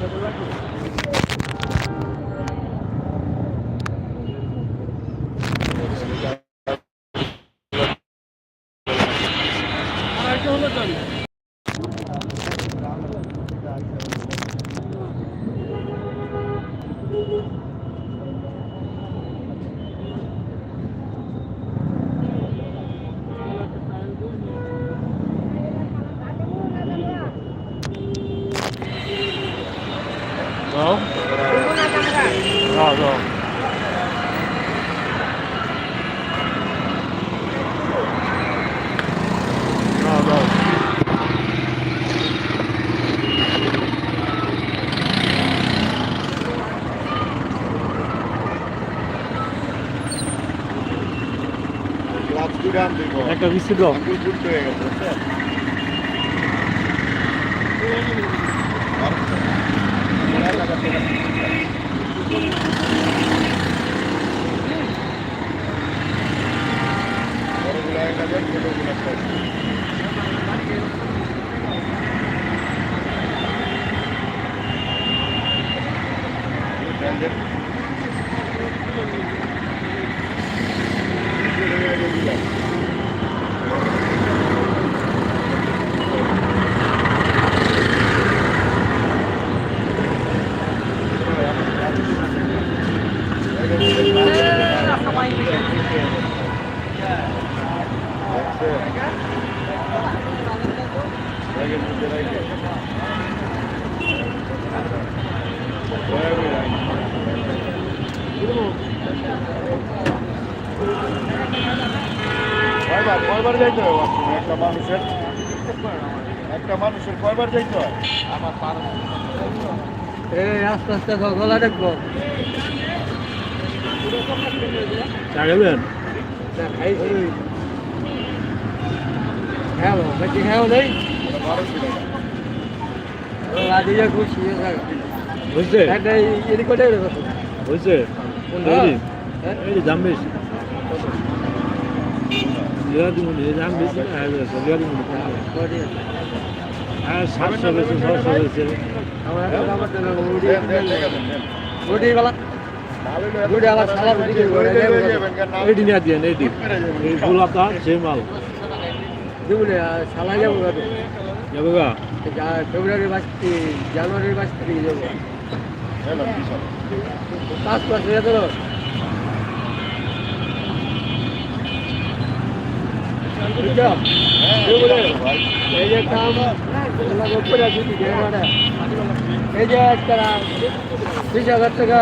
Gracias. একটা biscuit দাও আঙ্গুল ফুট হয়ে গেছে বুঝছেন? বড়গুলো এক হাজার ছোটগুলো ছয়শো কয়বার কয়বার যাইতে বাথরুমে একটা মানুষের একটা মানুষের কয়বার যাইতে হয়? এই আস্তে আস্তে গলা দেখব হ্যাঁ নেই। রাজিয়া খুশি বুঝছে এদিক করে বুঝছে এই দাম বেশি লিয়া দিব এই দাম বেশি না হ্যাঁ লিয়া দিব হ্যাঁ সাতশো বেশি ছশো বেশি দেন, দেন, দেন, দেন। রুটি এত রুটি আবার সারা রুটি নিয়ে দিয়ে এইটি এই ফুল সে মাল সালা ফেব্রুয়ারি মাস থেকে যাব পাঁচ মাস হয়ে বুঝছ হ্যাঁ, দেবুলে ভাই। এই যে কাম উপরে দিদি এই যে একটা বিশ হাজার টাকা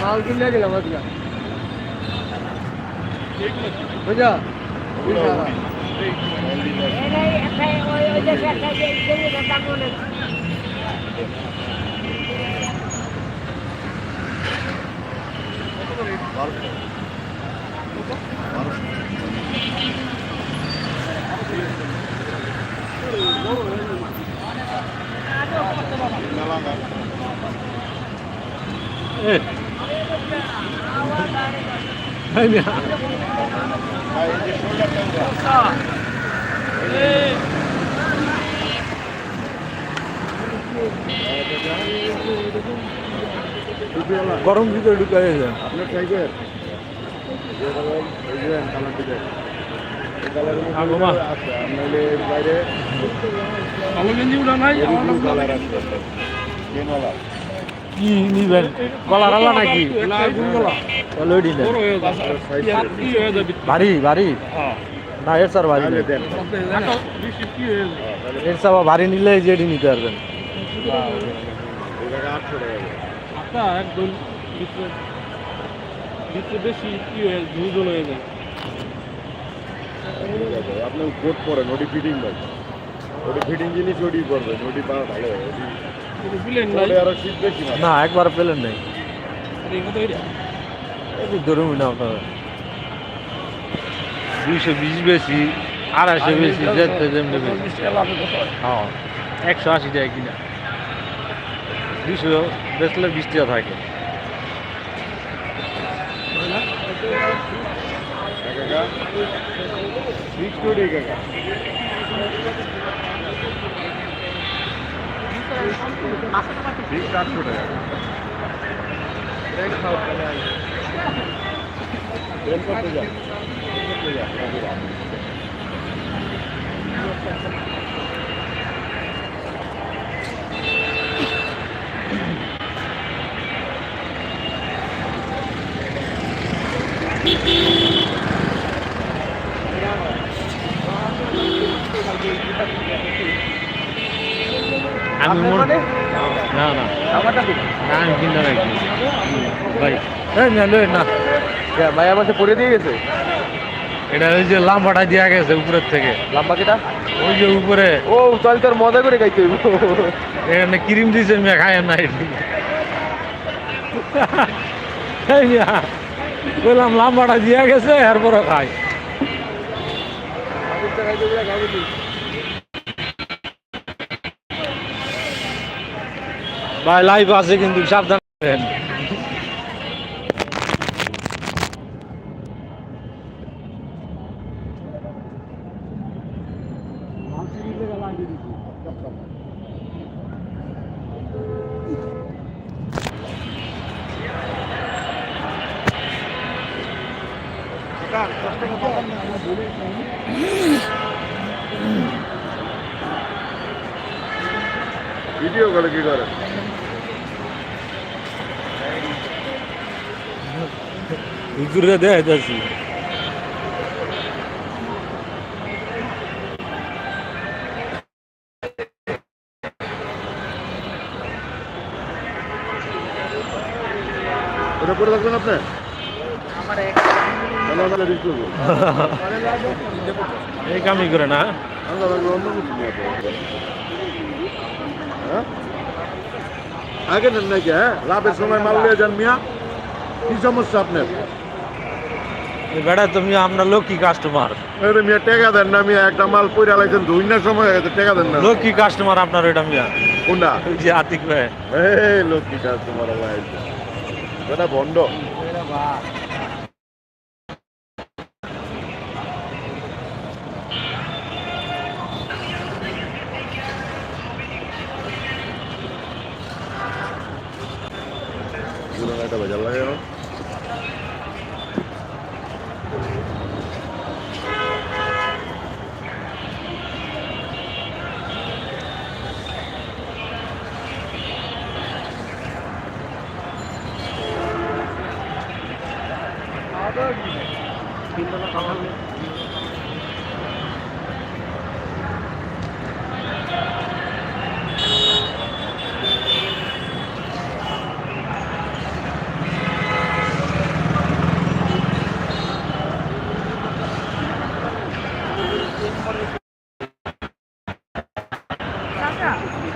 মাল কিনে দিলাম আজকে বুঝছ বিশ হাজার বারোশো। বারোশো। নালাঙ্গা। এ এই মিয়া ভাই, এই যে shoulder টা উঠা। গরম ভিতরে ঢুকাই যায় আপনার সাইকেল কি নিবেন? আলা নাকি? ভারী ভারী না এর স্যার ভারী তাহলে নেই। দেন। এর স্যার ভারী নিলে যেটি নিতে পারবেন। টাকা করে। একদম বেশি কি হয়ে দুজন হয়ে যায় আপনি কোট পরেন ওটি ফিটিং ভাই। ওটি ফিটিং জিনিস ওটি করবেন ওটি পা ভালো ওটি নাই? পরে আরও শীত বেশি না। না একবার পেলেন নাই। ধরুন না আপনারা। দুইশো বিশ বেশি আড়াইশো বেশি যেতে যেমনি বেশি। হ্যাঁ? একশো আশি টাকা কিনা। দুইশো বেচলে বিশ টাকা থাকে। কাকা সিক্স টোটি কাকা ঠিক চারশো টাকা। বেল করতে যা করতে যা আমি মানে? না না। আমারটা আমি রাখি ভাই। না লই না। ভাই আমাকে পরে দিয়ে গেছে। এটা ওই যে লাম্বাটা দেওয়া গেছে উপরের থেকে। লাম্বা কেটা? ওই যে উপরে। ও তাহলে তোর মজা করে খাইতে হইব। এখানে ক্রিম দিয়েছে মেয়ে খায় না। এই মিয়া, বললাম লাম্বাটা দেওয়া গেছে এরপরও খাই ভাই লাইভ আছে কিন্তু সাবধান। ভিডিও করে কি করে দেয় যাচ্ছি ওটা করে আপনি? এই কামই করে না। হ্যাঁ? আগে নেন নাকি হ্যাঁ? লাভের সময় মাল নিয়ে যান মিয়া। কি সমস্যা আপনার? বেড়া তুমি আমরা লক্ষ্মী কাস্টমার আরে মিয়া টেকা দেন না মিয়া একটা মাল পয়রা লাইছেন দুই না সময় হয়ে গেছে টেকা দেন না। লক্ষ্মী কাস্টমার আপনার ওইটা মিয়া। কোনটা? ওই যে আতিক ভাই। এই লক্ষ্মী কাজ তোমার ভাই এটা ভণ্ড একটা বাজার লাগে Thank you.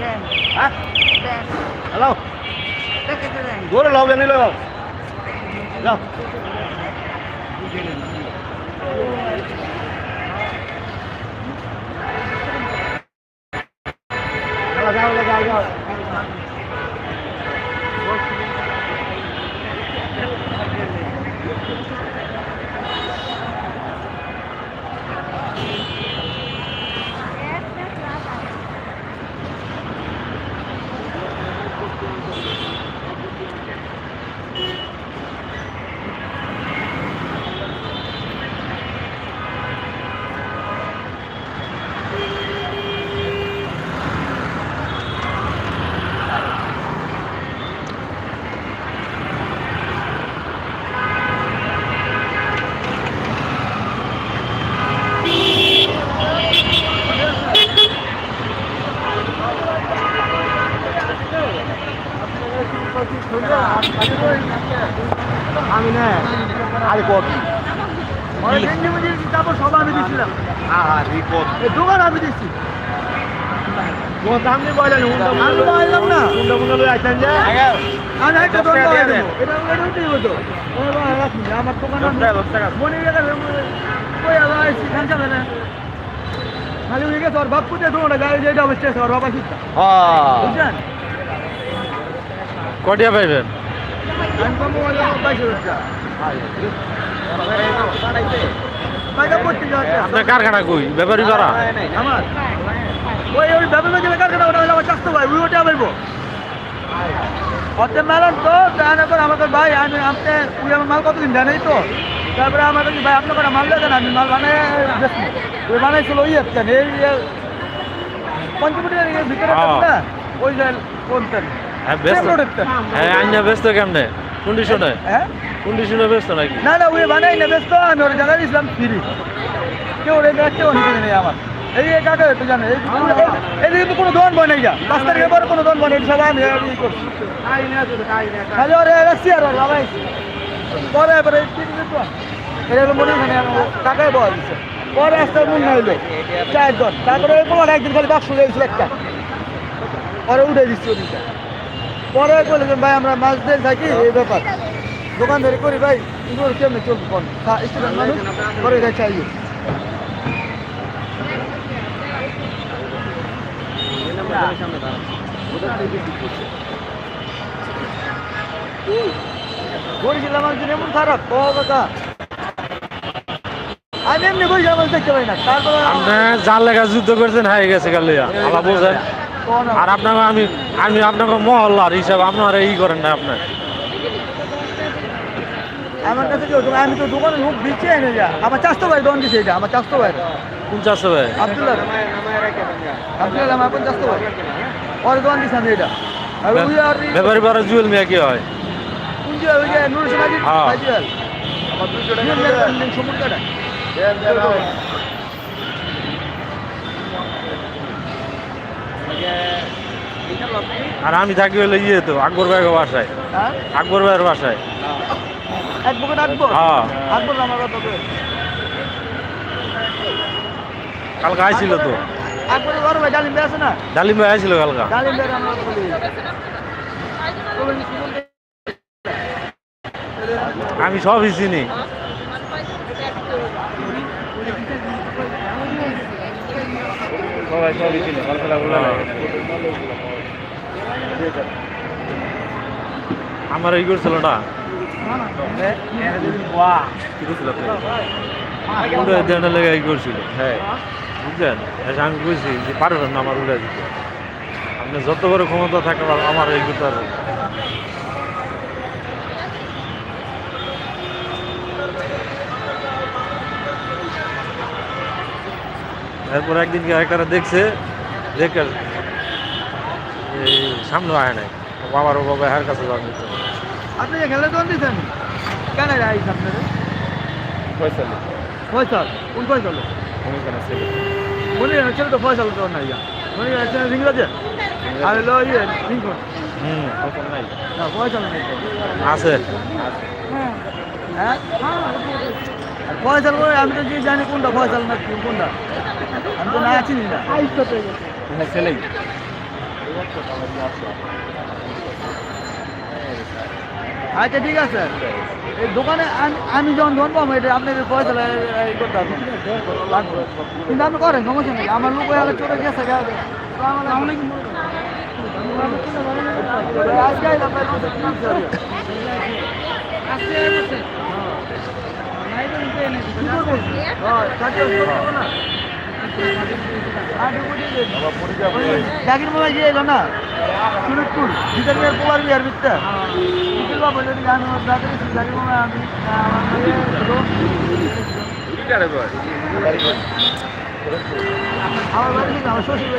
দিয়ে কিনে নিচ্ছি চিনে নেব। দেন দেন হ্যালো দেখে তো দেন ধরে লাও জানি লাও যাও যাও যাও যাও আমি আমি একটা দেবো এটা এটা আমার দোকান মনে কই যাবে না খালি হয়ে গেছে ওর বাপ গাড়ি যেটা অবস্থা আছে ওর বাবা শিখতা বুঝছেন কটিয়া পাইবেন আমি কম মোবাইল বাইশে হচ্ছে টাকা পড়তে যাচ্ছে আপনার কারখানা কই ব্যাপারী করা আমার ওই ওই ব্যাপারে কারখানা ওটা হলো আমার চাষতো ভাই ওই ওটা বলব অর্ধেক মেলন তো জানা করে আমাকে ভাই আমি আপনি ওই আমার মাল কতদিন জানেই তো? তারপরে আমার কাছে ভাই আপনার করে মাল দেন আমি মাল বানাই ওই বানাইছিল ওই একটা এই পঞ্চমুটির ভিতরে ওই কোনটা হ্যাঁ ব্যস্ত। হ্যাঁ আইনা ব্যস্ত কেমনে? কন্ডিশনে হ্যাঁ? কন্ডিশনে ব্যস্ত নাকি? না না ওই বানাই না ব্যস্ত আমি ওর জায়গায় দিয়েছিলাম ফ্রি কেউ ওরে দেখতে অনেক আমার। এই কাকা তো জানে, এই কিন্তু কোনো দোকান বানাই যা। তারিখের পরে কোনো দোকান বানাই সবাই আমি করছি। খালি রাখছি আর বাবাই। পরে এবারে তো এটা হলো দিছে। পরে আসতে মন নাইলো চারজন তারপরে তোমার একদিন খালি বাক্স লেগেছিল একটা। পরে উঠে দিচ্ছি ওদিকটা পরে বলে ভাই, আমরা মাছ দিয়ে থাকি, এই ব্যাপার। দোকানদারি করি, ভাই কেমনি চলবে স্টুডেন্ট মানুষ যাই চাই। বলছিলাম একদিন এমন খারাপ ও কথা। আমি এমনি বলছিলাম দেখতে পাই না। তারপরে আপনি যার লেখা যুদ্ধ করছেন হয়ে গেছে কালিয়া আলা বোঝেন। আর আপনাকে আমি আমি আপনাকে মহল্লার হিসাব আপনার ই করেন না আপনার আমার কাছে আমি তো দোকানে দিচ্ছি যা আমার চাষতো ভাই দোকান দিছে এটা আমার চাষতো ভাই। চাষে ভাই আব্দুল্লাহ। আব্দুল্লাহ আমার কোন চাষতো ভাই ওর দোকান দিছে এটা। আর ব্যাপারী পাড়া জুয়েল মিয়া কি হয়? হ্যাঁ। আর আমি থাকি হলে ইয়ে তো আকবর ভাইয়ের বাসায়। হ্যাঁ? আকবর ভাইয়ের বাসায়। আকবর? হ্যাঁ। আকবর আমার কথা কালকে আইছিল তো ডালিম আছে না ডালিম ভাই আইছিল কালকা আমি সবই চিনি সবাই সবই ছিল আমার এই করছিল না কি করছিল লেগে করছিল হ্যাঁ বুঝলেন? এসে আমি বুঝছি যে পারবেন না আমার উড়ে দিতে। আপনি যত বড় ক্ষমতা থাকে আমার এই না। এরপর একদিন কি একটা দেখছে? দেখে এই সামনে আয় নাই। বাবার ও বাবা হার কাছে যাওয়া নিত আপনি খেলে দোকান দিয়েছেন কেন আইস আপনাদের? ফয়সাল কোন মনে হচ্ছে তো ফয়সাল তো না মনে হচ্ছে রিংরাজে আর হলো ইয়ে হুম না ফয়সাল নেই। আছে হ্যাঁ হ্যাঁ ফয়সাল করে আমি তো জানি কোনটা ফয়সাল না কোনটা আমি তো না চিনি না আইস তো পেয়ে গেছে আচ্ছা ঠিক আছে এই দোকানে আমি- যখন ধন পাবো এটা আপনাদের এই করতে হবে। কিন্তু আপনি করেন সমস্যা নেই। আমার লোক হয়ে চলে গেছে গেছে আজকে জাকির মামা গিয়ে এলো না? সুরতপুর ভিতর মেয়ের পোলার বিয়ার বিকতে বিকেল বাবু যদি গান আমার দাদা জাকির মামা আমি আমার আমার শ্বশুর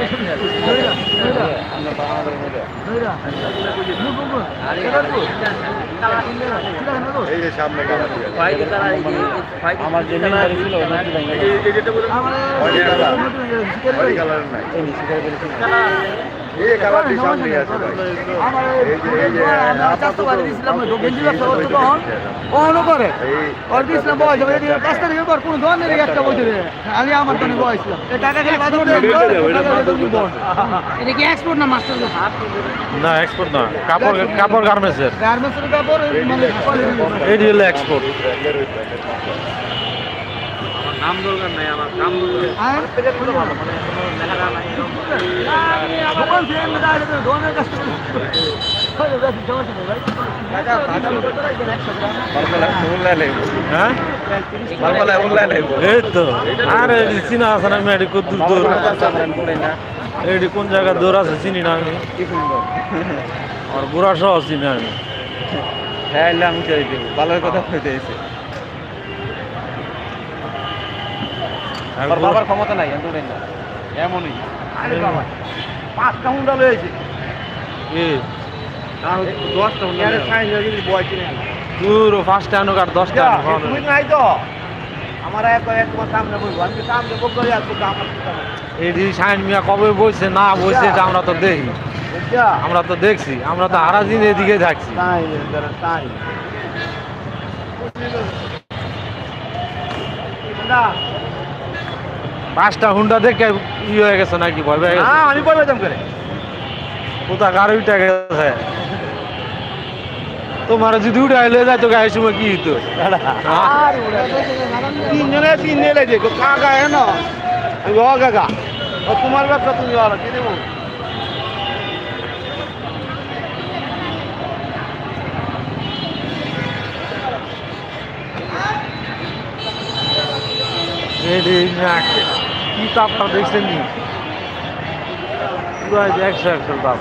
আমার যে মেন ছিল আমার বাড়ি কালার নাই এই কালারটি সামনে আছে ভাই আমার এই যে- এই যে আমার বাড়ি দিয়েছিলাম গেঞ্জি ব্যবসা করতো তখন ওখানে করে ওর দিয়েছিলাম বয়স হবে এদিকে পাঁচ পর কোনো ধরনের একটা বছর আমি আমার জন্য বয়স টাকা খেলে বাদ এটা কি এক্সপোর্ট না মাস্টার না এক্সপোর্ট না কাপড় কাপড় গার্মেন্টসের গার্মেন্টসের কাপড় মানে এটি হলো এক্সপোর্ট নাম দরকার নাই আমার কাম দোকানের কাছ থেকে হ্যাঁ আরে চিনা আছে না আমি এটি কত দূর দূর? এটি কোন জায়গায় দৌড় আছে চিনি না আমি? আর বুড়া সহ চিনি আমি। হ্যাঁ আমি চাই দেবো? ভালোর কথা হইতে আর বাবার ক্ষমতা নাই আমি দৌড়াই না এমনই। আরে বাবা পাঁচটা হুন্ডা লয়েছে এ, দশটা আরে সাইন গেলি বয় কিনে দূর ফার্স্ট আনো কার দশটা তুমি নাই তো। আমার এক এক তোমার সামনে বলব। আমি সামনে বলব আর তো আমার এটি সাইন মিয়া কবে বইছে না বইছে এটা আমরা তো দেখি। আমরা তো দেখছি আমরা তো হারা দিন এদিকে থাকছি। তাই তাই না পাঁচটা হুন্ডা দেখে ই হয়ে গেছে নাকি ভয় পেয়ে গেছে? আমি বলব তুমি করে কোথা গাড়ি উঠে গেছে? তোমার যদি উঠে আইলে যায় তো গায়ের সময় কি হতো হ্যাঁ? তিনজনে তিন নিয়ে লেগে কাকা ও কাকা তোমার ব্যবসা তুমি বলো কি দেবো? এটি মিয়া কি তাপটা দেখছেন নি? একশো একশো দাম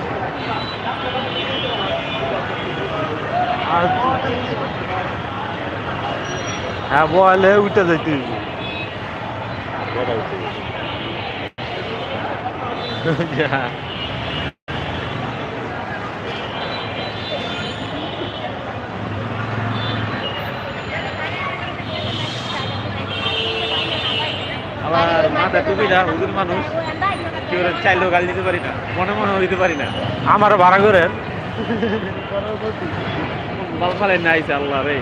আর হ্যাঁ বলে উঠে যাইতে হইবে। যা। আমার টুপিটা হুজুর মানুষ কেউ চাইলেও গাল দিতে পারি না মনে মনে দিতে পারি না। আমার ভাড়া করেন বাল ফালাই নাইছে আল্লাহ রে।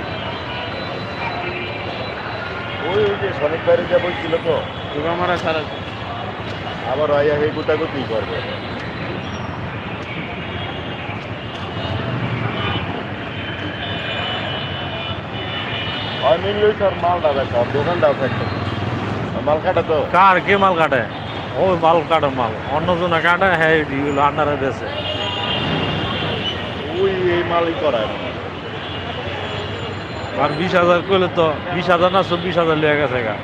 ওই ওই যে শনিক বাইরে যা বলছিল তো তোকে আমার সারা আবার আইয়া হে গোটা গতি করবে লই স্যার মালটা দেখা দোকানটাও থাকতো মাল কাটা তো। কার কে মাল কাটে? ওই মাল কাটে মাল। অন্য জনা কাটে হ্যাঁ এগুলো আন্ডারে দেশে ওই এই মালই করায়। আর বিশ হাজার করলে তো বিশ হাজার না চব্বিশ হাজার লেগে গেছে গা।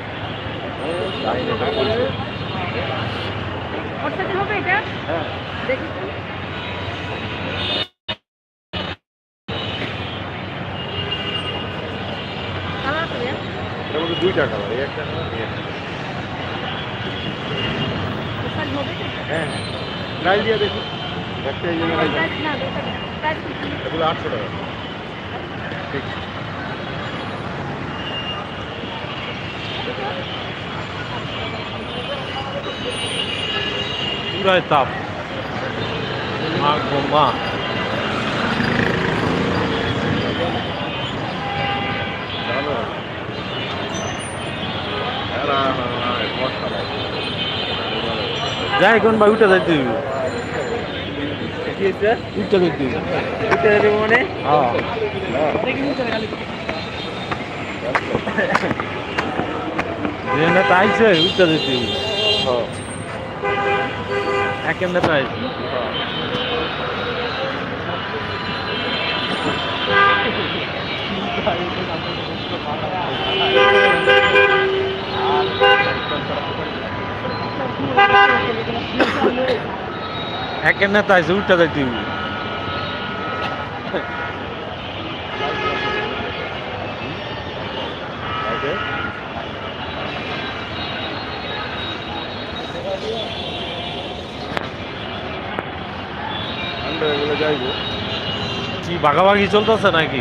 মধ্যে দুইটা কালার একটা কালার এই একটা ওর সাথে হবে এটা? হ্যাঁ। ট্রাই দিয়ে দেখি। একটা এই জন্য? এগুলো আটশো টাকা। ঠিক। পুরাই তাপ। মা গো মা মশলা যাই কোন ভাই উঠে যাইতে হইবে। উঠে যাইতে হইবে। উঠে যাবে মানে? হ্যাঁ। যে নেতা আইছে উঠে যাইতে হইবে। একের নেতা আইছে। উঠে যাইতে হইবে। ওকে আমরা এগুলো যাইবো কি ভাগাভাগি চলতেছে নাকি?